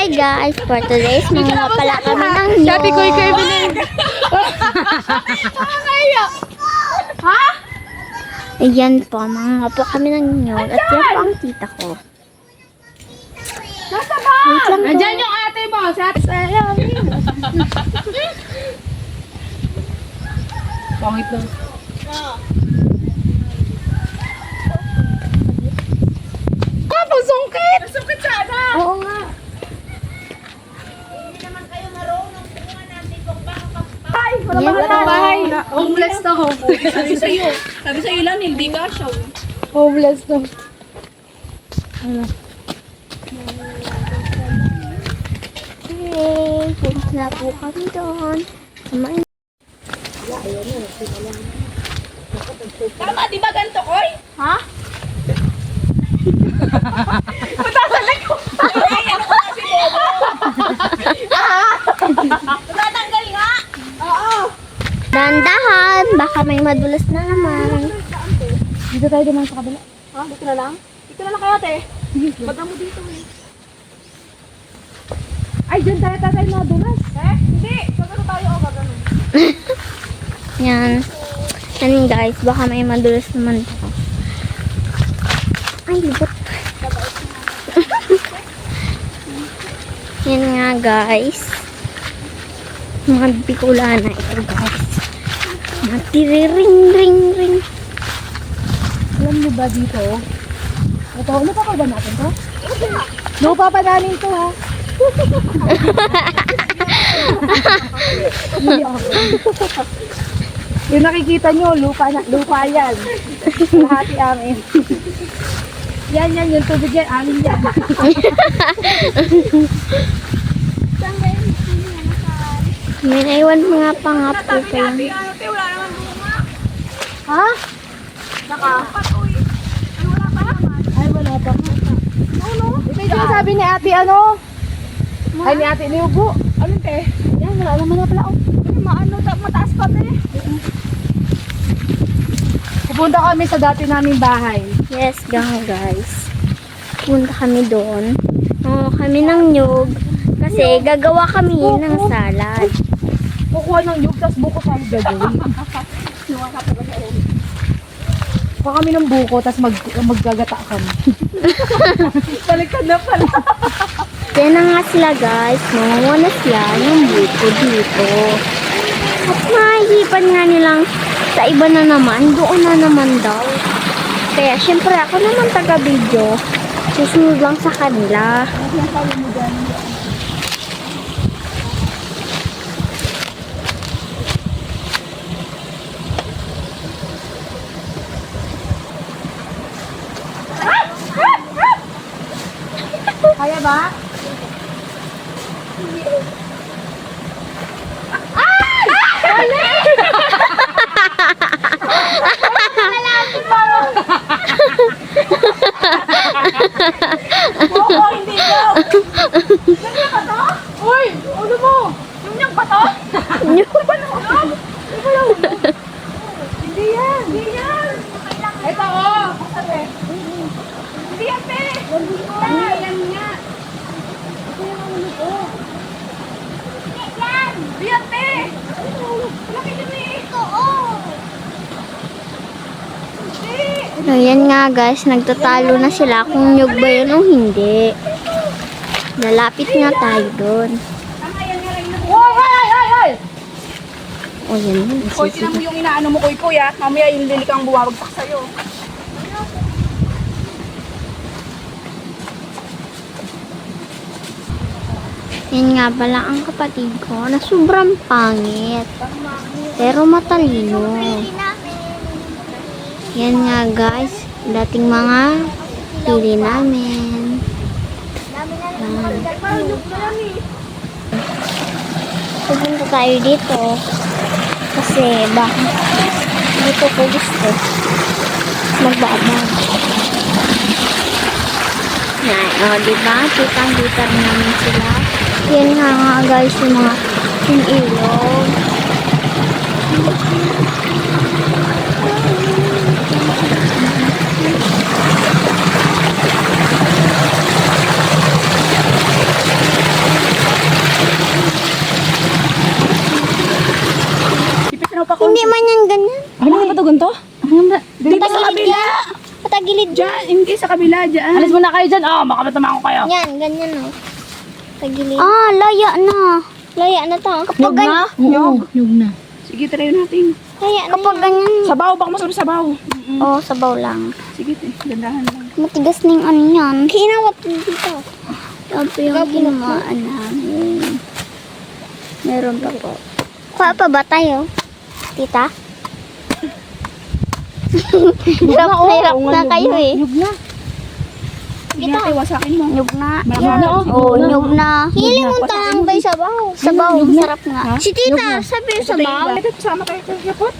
Hi guys, for today's mga pala kami ng nyog. Sabi ko, ikaw yung Ha? Ayan po, mga po kami ng nyog. At yan po ang tita ko. Nasa ba? Wait lang po. Nandyan yung ate mo. Sa Pangit lang. Ah, pasungkit! Pasungkit sana! Oo nga. Ay, wala Yan ba po. bahay? Homeless na ho. Sabi sa'yo, sabi sa'yo lang, hindi ka siya. Homeless na. Hey, punta na po kami doon. Sa mga Tama, di ba ganito, Koy? Ha? Ay, ano ko kasi bobo? Tatanggal nga! Dandahan, baka may madulas na naman. Dito tayo naman sa kabila. Ha? Dito na lang? Dito na lang kaya, te. Baga mo dito, eh. Ay, dyan tayo tatay mga dulas. Eh, hindi. Gagano tayo, o gagano. Yan. Yan guys, baka may madulas naman po. Ay, libot. Yan nga guys. Mga bikulana ito guys. Mga tiriring ring ring. Alam mo ba dito? Ito, lupa ka ba natin to? Lupa pa namin to ha. Yung nakikita nyo, lupa na, lupa yan. Lahati amin. yan, yan, yung tubig yan, amin yan. May naiwan mga panga po kayo. Ate, ano, te, wala naman bunga. Ha? Patoy. Ay, wala pa naman. Ay, wala pa. Ano? Ito yung sabi ni ate ano? Ay, ni ate Liubo. Ano, te? Yan, wala naman na pala. Oh. Ano, maano, ta- mataas pa, te. Pupunta kami sa dati naming bahay. Yes, gang guys. Punta kami doon. Oo, kami ng nyog. Kasi gagawa kami ng salad. Kukuha ng yug, tapos buko tayo gagawin. Kuha kami ng buko, tapos mag, maggagata kami. Baliktad na pala. Yan na nga sila guys. Nangunga na sila ng buko dito. At mahihipan nga nilang sa iba na naman. Doon na naman daw. Kaya syempre ako naman taga-video. Susunod lang sa kanila. Kaya ba? Oo, hindi daw. Ganyan ba to? Uy! Ano mo? Yung niyang ba to? Hindi yan. Hindi yan. Ito oh! Hindi yan, te. Hindi yan. Yan nga. Hindi yan, te. Laki eh. Oo. Hindi. Ayan nga guys, nagtatalo na sila kung nyug ba yun o hindi. Lalapit nga tayo doon. Ay! Ay! Ay! Ay! O yan yun. Koy, tinan mo yung inaano mo, koy, koy, ah. Mamaya yung lilikang bumabagsak sa'yo. Yan nga pala ang kapatid ko na sobrang pangit. Pero matalino. Yan nga guys, dating mga pili namin. Pupunta tayo dito. Kasi bakit dito ko gusto magbabag. Yan, o, diba? Kitang-kita namin sila. Yan nga nga guys, yung mga yung ilog. pa ko. Hindi man yan ganyan. Ano ba to ganito? Ano? Dito sa kabila. Patagilid dyan. Hindi sa kabila dyan. Alis muna kayo dyan. Ah, oh, makamatama ko kayo. Yan, ganyan oh. Patagilid. Ah, laya na. Laya na to. Kapag ganyan. Yog. Yog na. Sige, try natin. Laya na Kapag ganyan. Sabaw, baka masarap sabaw. Oo, oh, sabaw lang. Sige, te. Gandahan lang. Matigas na yung ano yan. Kinawat dito. Sabi yung kinumaan namin. Meron pa po. Kuha pa ba tayo? Tita? hirap na hirap na kayo eh. Yug na. Sige, te, wasakin mo. Nyug na. Oh. Oo, nyug na. Hili mo tayo ba sabaw? Sabaw, sarap nga. Si tita, sabi yung sabaw. Ito, sama kayo kay Kapot.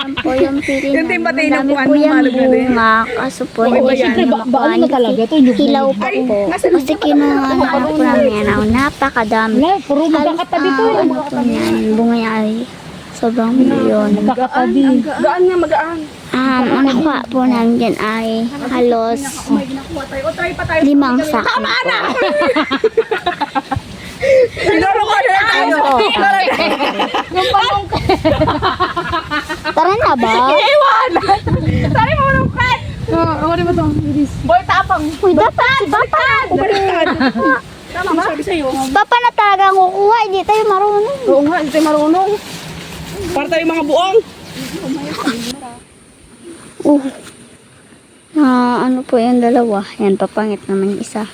Yan po yung pili Yung timba tayo ng po kuwan, yung na bunga. Kaso po, ba hindi yan? siya Ba, ba, ano na talaga to? Yug na. Hilaw pa po. Kasi kinuha na ano po namin yan. Oh, napakadami. Wala, puro magkakatabi to. Ah, ano po yan, bunga ay sobrang milyon. Magkakatabi. Gaan nga, magaan. Um, ang nakuha po namin dyan ay halos May ginakuha tayo. O, try pa tayo. limang sak na Pinuro ko na tayo. Tara na ba? Try mo nung kat. Oh, ano ba to? Boy, tapang. Uy, dapat, dapat. Baliktad. Tama ba? Sabi sa'yo. Papa na talaga ang kukuha, hindi tayo marunong. Oo nga, hindi tayo marunong. Para tayo mga buong. Uh. Ah, ano po yung dalawa? Yan, papangit naman yung isa.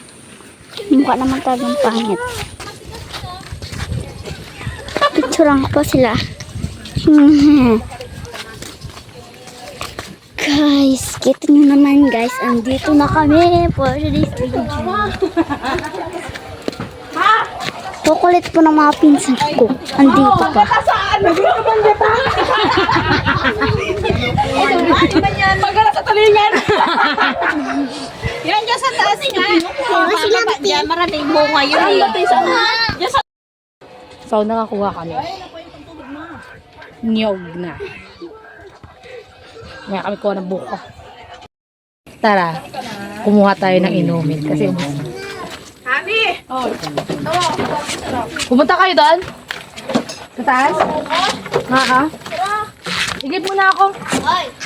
Mukha naman talagang pangit. Picturean ko po sila. guys, kita nyo naman guys, andito na kami for today's video. Kukulit po ng mga pinsan ko. Andito pa. Nagulong bang gata? Pagkala sa talingan. Yan dyan sa taas nga. Oh, Diyan, maraming bunga yun eh. So, nakakuha kami. Niyog na. May kami kuha ng buko. Tara, kumuha tayo ng inumin kasi ubos na. Honey! Pumunta kayo doon? Sa taas? Ha, ha? Igib mo na ako. Nakakuha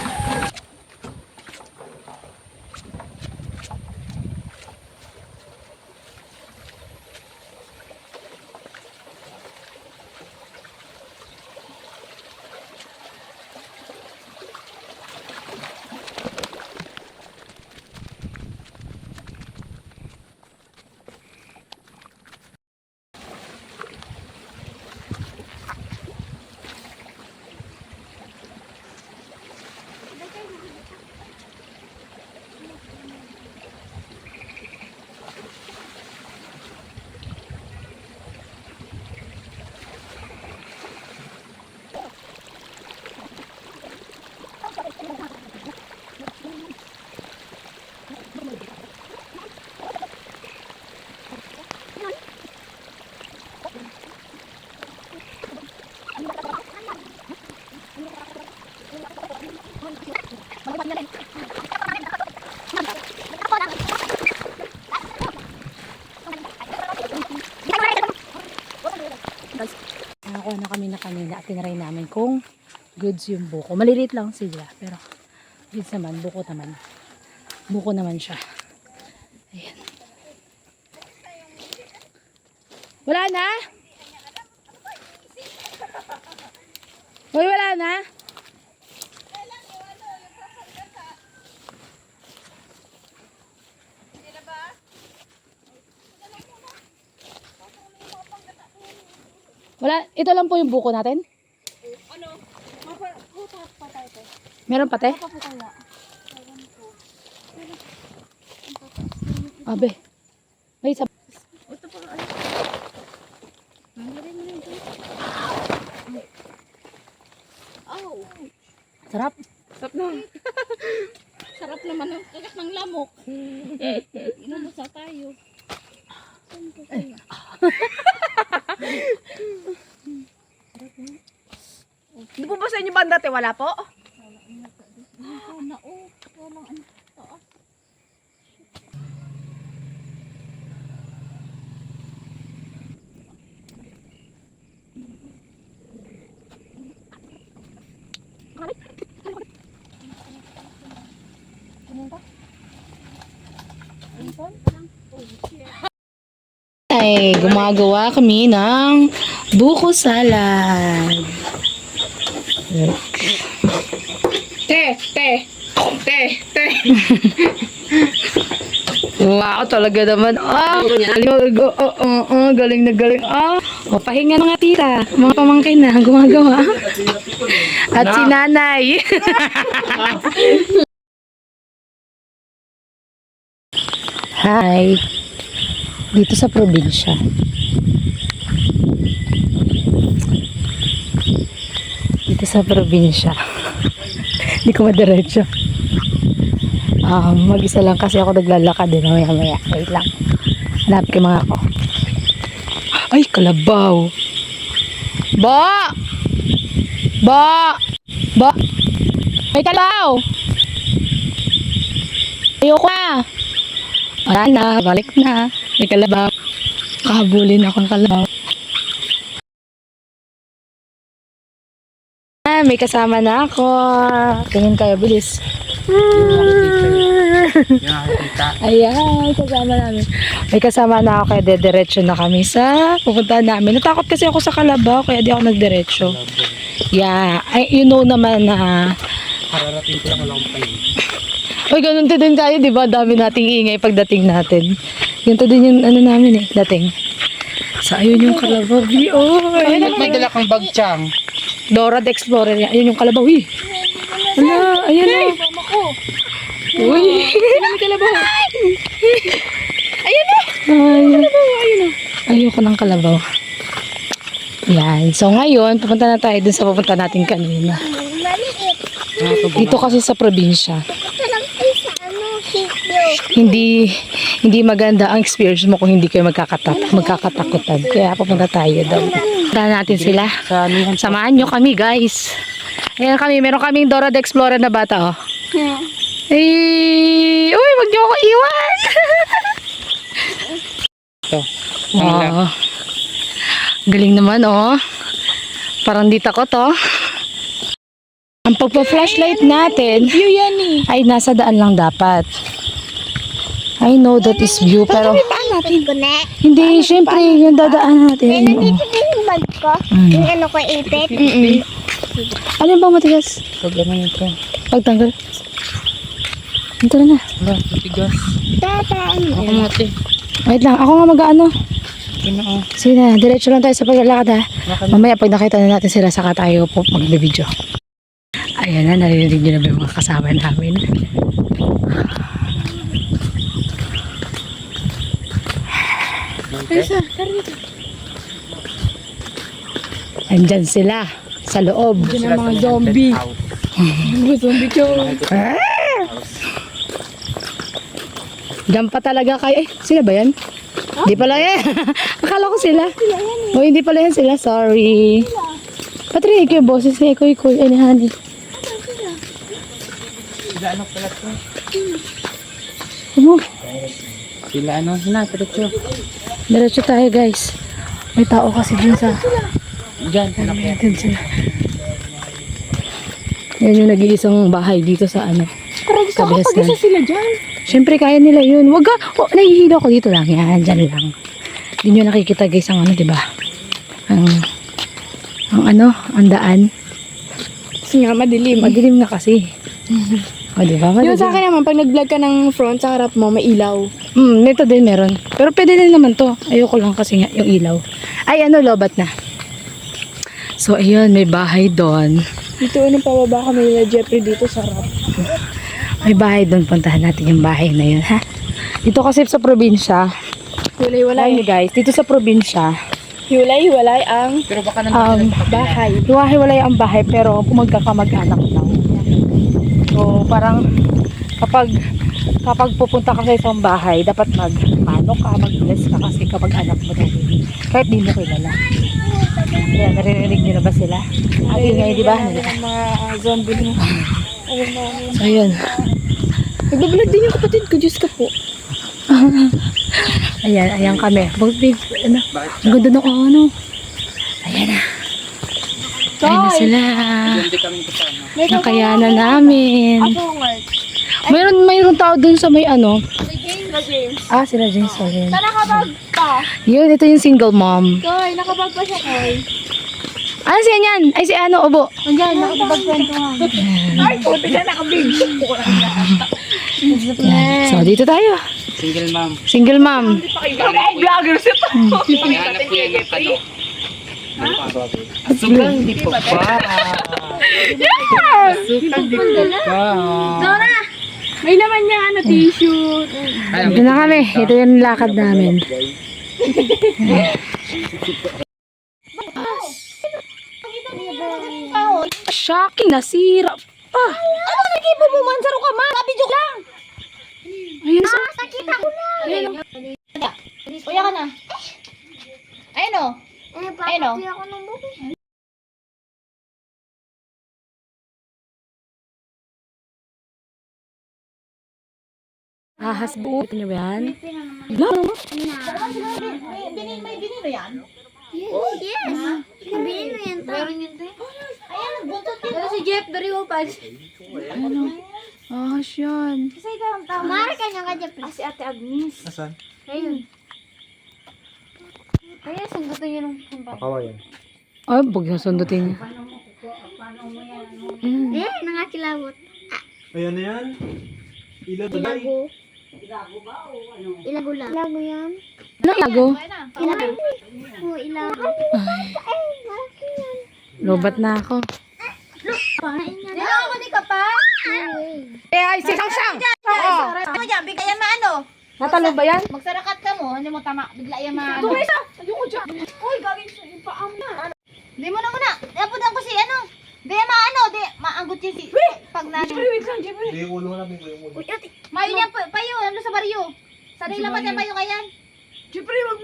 na kanina at tinaray namin kung goods yung buko. Maliliit lang sila pero goods naman, buko naman. Buko naman siya. Ayan. Wala na? Hoy, wala na? Wala, ito lang po yung buko natin? Meron pa, te? Abe. May sab... Sarap. Sarap na. Sarap naman ang kagat ng lamok. Inamusa tayo. Hindi po ba sa inyo banda, te? Wala po? Ay, gumagawa kami ng buko salad. Te, te, te, te. Wow, talaga naman. Ah, galing, oh, oh, oh, oh, galing na galing. Ah, oh, pahinga mga tita. Mga pamangkin na gumagawa. At si nanay. Hi. Dito sa probinsya. Dito sa probinsya. Hindi ko madiretso. Um, mag-isa lang kasi ako naglalakad din mamaya maya. Wait lang. Hanapin ko mga ako. Ay, kalabaw. Ba! Ba! Ba! May kalabaw! Ayoko na! Wala na, balik na. May kalabaw. Kahabulin akong kalabaw. Ah, may kasama na ako. Tingin kayo, bilis. Ayan, kasama namin. May kasama na ako kaya dediretso na kami sa pupunta namin. Natakot kasi ako sa Kalabaw kaya di ako nagdiretso. Yeah, ay, you know naman na Kararating ko lang wala akong pahinga. Uy, ganun din din tayo, di ba? Dami nating ingay pagdating natin. Ganito din yung ano namin eh, dating. So, ayun yung Kalabaw. Oh, ayun May dala kang bagchang. Dora the Explorer. Ayun yung Kalabaw. Uy! Ala, ayun na. Uy! May kalabaw. Ayun. Ayoko ng kalabaw. Yan. So ngayon, pupunta na tayo dun sa pupunta natin kanina. Dito kasi sa probinsya. Hindi hindi maganda ang experience mo kung hindi kayo magkakatat, magkakatakutan. Kaya pupunta tayo daw. Punta natin sila. Samahan nyo kami, guys. Ayan kami, meron kaming Dora the Explorer na bata, oh. Ay, uy, wag niyo ako iwan. Ito. Wow. Galing naman, oh. Parang di takot, oh. Ang pagpa-flashlight natin ay nasa daan lang dapat. I know that is view, pero natin ko na. hindi, syempre, yung dadaan natin. Oh. yung bag ko. Mm. Yung ano ko ipit. Ano ba matigas? Pag ano nito. Pagtanggal. Ito na na. Wala, matigas. Tata, ano? Ako mati. Wait lang, ako nga mag-ano. Yun na oh. Sige na, diretso lang tayo sa paglalakad ha. Mamaya pag nakita na natin sila, saka tayo po mag-video. Ayan na, narinig nyo na ba yung mga kasama namin? Andyan sila, sa loob. Sila mga zombie. Zombie ko. Diyan pa talaga kayo. Eh, sila ba yan? Hindi pala yan. Akala ko sila. O, hindi pala yan sila. Sorry. Patrick, yung boses eh. Kuy, kuy. Ay, ni honey. Sila ano pala to? Ano? Sila ano? Sina, diretso. Diretso tayo, guys. May tao kasi dun sa... Diyan, hanap Dun sila. Yan yung nag-iisang bahay dito sa ano. Sa Biasnan. sila dyan. Siyempre, kaya nila yun. Wag ka. Oh, nahihilo ko dito lang. Yan, dyan lang. Hindi nyo nakikita guys ang ano, di ba? Ang, ang ano, ang daan. Kasi nga madilim. Madilim na kasi. O, di ba? Yung sa akin naman, pag nag-vlog ka ng front sa harap mo, may ilaw. Hmm, nito din meron. Pero pwede din naman to. Ayoko lang kasi nga yung ilaw. Ay, ano, lobat na. So, ayun, may bahay doon. Dito, anong pababa kami nila Jeffrey dito sa harap. May bahay doon. Puntahan natin yung bahay na yun, ha? Dito kasi sa probinsya, Wala, wala Alam niyo guys, dito sa probinsya, hiwalay-hiwalay ang Pero baka naman Um, bahay. Hiwa-hiwalay ang bahay pero magkakamag-anak daw. So, parang kapag kapag pupunta ka sa isang bahay, dapat mag-mano ka, mag-bless ka kasi kapag anak mo daw. Kahit di mo kilala. Kaya naririnig niyo na ba sila? Ang ingay, di ba? Ang mga ah, zombie mo. So, yun. Nagbablog din yung kapatid ko, Diyos ka po. Ayan, ayan kami. Bag, big, ano, ang ganda ng ano. Ayan na. Ayan na sila. Hindi kami kasama. Nakayanan namin. Mayroon, mayroon tao dun sa may ano. James. Ah, sila James pa rin. Nakabag pa. Yun, ito yung single mom. Koy, nakabag pa siya, Koy. Ano siya yan? Ay, si ano, Obo. Andiyan, nakabag kwentuhan. Ay, puti ka nakabig. So, dito tayo. Single mom. Single mom. Vlogger siya to. Hanap ko yan ng ano. Asukang di pa pa. Asukang di pa pa. May laman niya, ano, tissue. Ay, Dito na kami. Ito yung lakad namin. Shocking, nasira pa. Ano, nagipo mo man, saro ka man. Sabi joke lang. Ayun, sa... Nakita ko na. Kuya ka na. Ayun o. Ayun o. Ahas buo. Ito niyo ba yan? Binin, may binino yan. Yes. Sabihin mo yan to. Meron yun, te. Ayan, nagbuntot yun. Pero si Jeff, very open. Ano? Ahas yan. Kasi ikaw ang tama. Mara ka niya ka dyan, Ah, si Ate Agnes. Asan? Ayun. Kaya sunggutin niyo nung kumpa. Kawayan. Ay, bug na sundutin niya. Mm. Eh, nangakilabot. Ayan na yan. Ilaw na Ilago. Ilago lang. Ilago yan. Ano lago? Ilago. Oo, ilago. Ay, yan. Lobat na ako. Yan. Dito ako ni ka pa. Eh, ay, si Sang Sang! Ano yan? Bigyan maano? Natalo ba yan? Magsarakat ka mo. Hindi mo tama. Bigla yan maano. Ito isa. Ayoko dyan. Uy, gagawin siya yung paam na. Di mo na muna. Dapat ko si ano. Di maano. Di maanggot yan si. Pag na. May ulo na, may ulo. Mayo niya pa, payo. Ano sa baryo? Sa nila pa niya payo kayan. Wag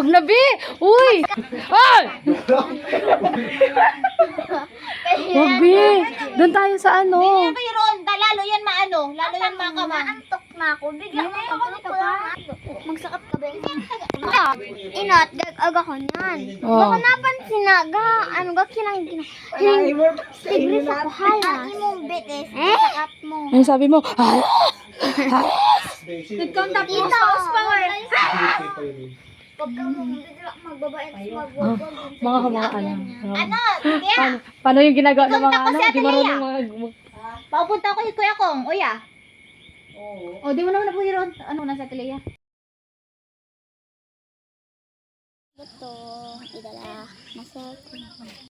na, be! Uy! Ay! Wag, be! Doon tayo sa ano. Yan payo ron. Da, lalo yan maano. Lalo yan makama. Antok na ako. Bigla ko ako ni pa. Magsakat ka ba? Ah, Inat, gag-aga ko niyan. Oh. Baka napansin na, ga, ano ga, kinang, kinang, kinang, tigris ako, hala. Ang imong bitis, eh? Sakat mo. Ano sabi mo? Ah! Nagkontak mo Ito, sa hospital. Pag ka mo, bigla magbabait, Oh, magwagwag. mga mga ano. Ano? Kaya. Paano, paano yung ginagawa ng mga ko ano? sa Di marunong mga... Papunta ko kay Kuya Kong. Uya. Oo. O, di mo naman na po ron. Ano na sa Tilea? Ito, idala, nasa